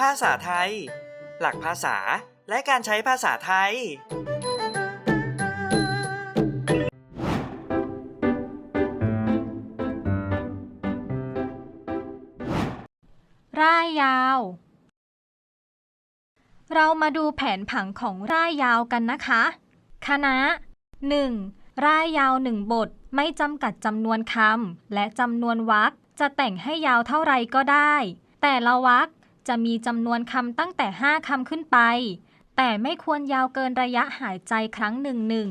ภาษาไทย หลักภาษาและการใช้ภาษาไทย ร่ายยาว เรามาดูแผนผังของร่ายยาวกันนะคะ คณะ 1. ร่ายยาวหนึ่งบท ไม่จำกัดจำนวนคำและจำนวนวรรคจะแต่งให้ยาวเท่าไรก็ได้ แต่ละวรรคจะมีจำนวนคำตั้งแต่ 5 คำขึ้นไป แต่ไม่ควรยาวเกินระยะหายใจครั้งหนึ่งหนึ่ง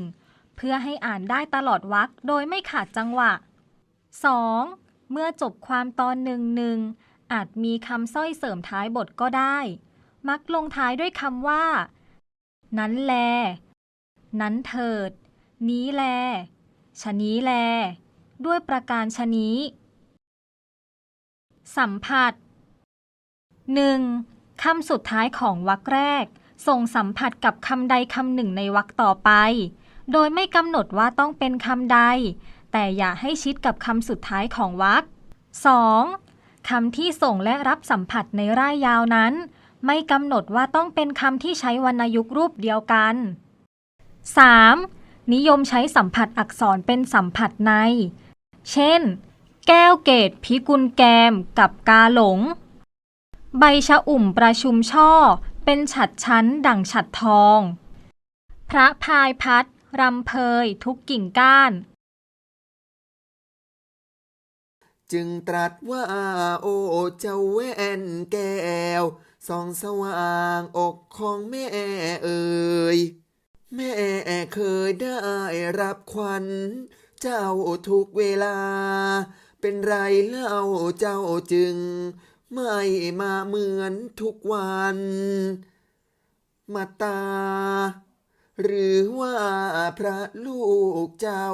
เพื่อให้อ่านได้ตลอดวรรคโดยไม่ขาดจังหวะ 2. เมื่อจบความตอนหนึ่งหนึ่งอาจมีคำสร้อยเสริมท้ายบทก็ได้ มักลงท้ายด้วยคำว่า นั้นแล นั้นเถิด นี้แล ชะนี้แล ด้วยประการชะนี้สัมผัส 1. คำสุดท้ายของวรรคแรก ส่งสัมผัสกับคำใดคำหนึ่งในวรรคต่อไป โดยไม่กำหนดว่าต้องเป็นคำใด แต่อย่าให้ชิดกับคำสุดท้ายของวรรค 2. คำที่ส่งและรับสัมผัสในร่ายยาวนั้น ไม่กำหนดว่าต้องเป็นคำที่ใช้วรรณยุกต์รูปเดียวกัน 3. นิยมใช้สัมผัสอักษรเป็นสัมผัสใน เช่น แก้วเกตพิกุลแกมกับกาหลง ใบชะอุ่มประชุมช่อ เป็นฉัดชั้นดั่งฉัดทอง พระพายพัดรำเพยทุกกิ่งก้าน จึงตรัสว่าโอ้เจ้าแว่นแก้วส่องสว่างอกของแม่เอ่ย แม่เคยได้รับควัน เจ้าทุกเวลา เป็นไรเล่าเจ้าจึง ไม่มาเหมือนทุกวัน มาตา หรือว่าพระลูกเจ้า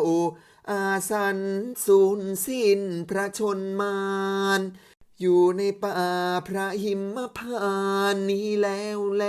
อาสันสูญสิ้นพระชนมารอยู่ในป่าพระหิมพานนี้แล้วแล